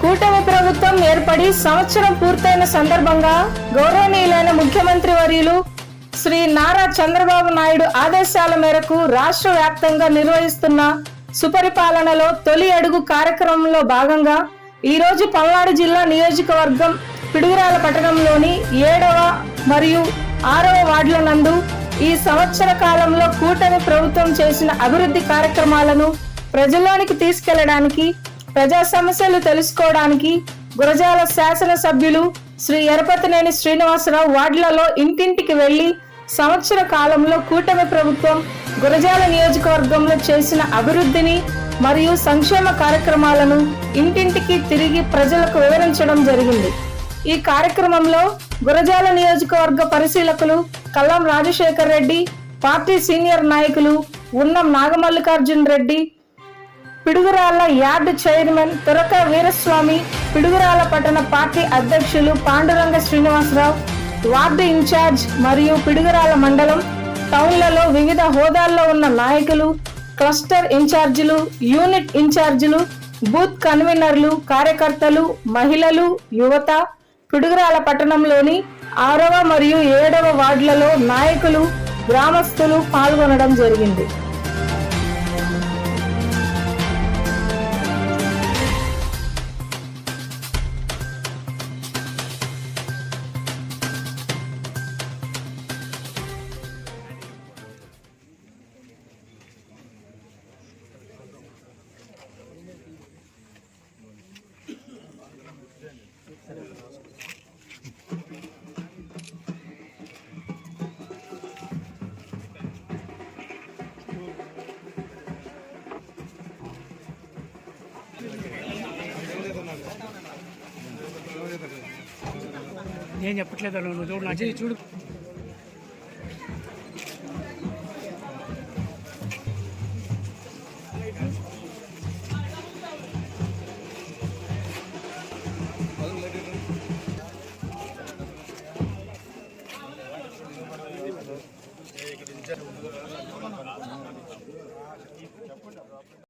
కూటమి ప్రభుత్వం ఏర్పడి సంవత్సరం పూర్తయిన సందర్భంగా గౌరవనీయులైన ముఖ్యమంత్రి వర్యులు శ్రీ నారా చంద్రబాబు నాయుడు ఆదేశాల మేరకు రాష్ట్ర వ్యాప్తంగా నిర్వహిస్తున్న సుపరిపాలనలో తొలి అడుగు కార్యక్రమంలో భాగంగా ఈ రోజు పల్నాడు జిల్లా నియోజకవర్గం పిడుగురాల పట్టణంలోని ఏడవ మరియు ఆరవ వార్డుల నందు ఈ సంవత్సర కాలంలో కూటమి ప్రభుత్వం చేసిన అభివృద్ధి కార్యక్రమాలను ప్రజల్లోనికి తీసుకెళ్ళడానికి ప్రజా సమస్యలు తెలుసుకోవడానికి గురజాల శాసనసభ్యులు శ్రీ ఎరపతినేని శ్రీనివాసరావు వార్డులలో ఇంటింటికి వెళ్ళి సంవత్సర కాలంలో కూటమి ప్రభుత్వం గురజాల నియోజకవర్గంలో చేసిన అభివృద్ధిని మరియు సంక్షేమ కార్యక్రమాలను ఇంటింటికి తిరిగి ప్రజలకు వివరించడం జరిగింది. ఈ కార్యక్రమంలో గురజాల నియోజకవర్గ పరిశీలకులు కల్లం రాజశేఖర్ రెడ్డి పార్టీ సీనియర్ నాయకులు ఉన్నం నాగమల్లికార్జున్ రెడ్డి పిడుగురాళ్ళ యార్డ్ చైర్మన్ తురక వీరస్వామి పిడుగురాళ్ళ పట్టణ పార్టీ అధ్యక్షులు పాండురంగ శ్రీనివాసరావు వార్డు ఇన్ఛార్జ్ మరియు పిడుగురాళ్ళ మండలం టౌన్లలో వివిధ హోదాల్లో ఉన్న నాయకులు క్లస్టర్ ఇన్ఛార్జీలు యూనిట్ ఇన్ఛార్జీలు బూత్ కన్వీనర్లు కార్యకర్తలు మహిళలు యువత పిడుగురాల పట్టణంలోని ఆరవ మరియు ఏడవ వార్డులలో నాయకులు గ్రామస్తులు పాల్గొనడం జరిగింది. నేను చెప్పట్లేదు నువ్వు చూడు నచ్చి చూడు. చెప్పండి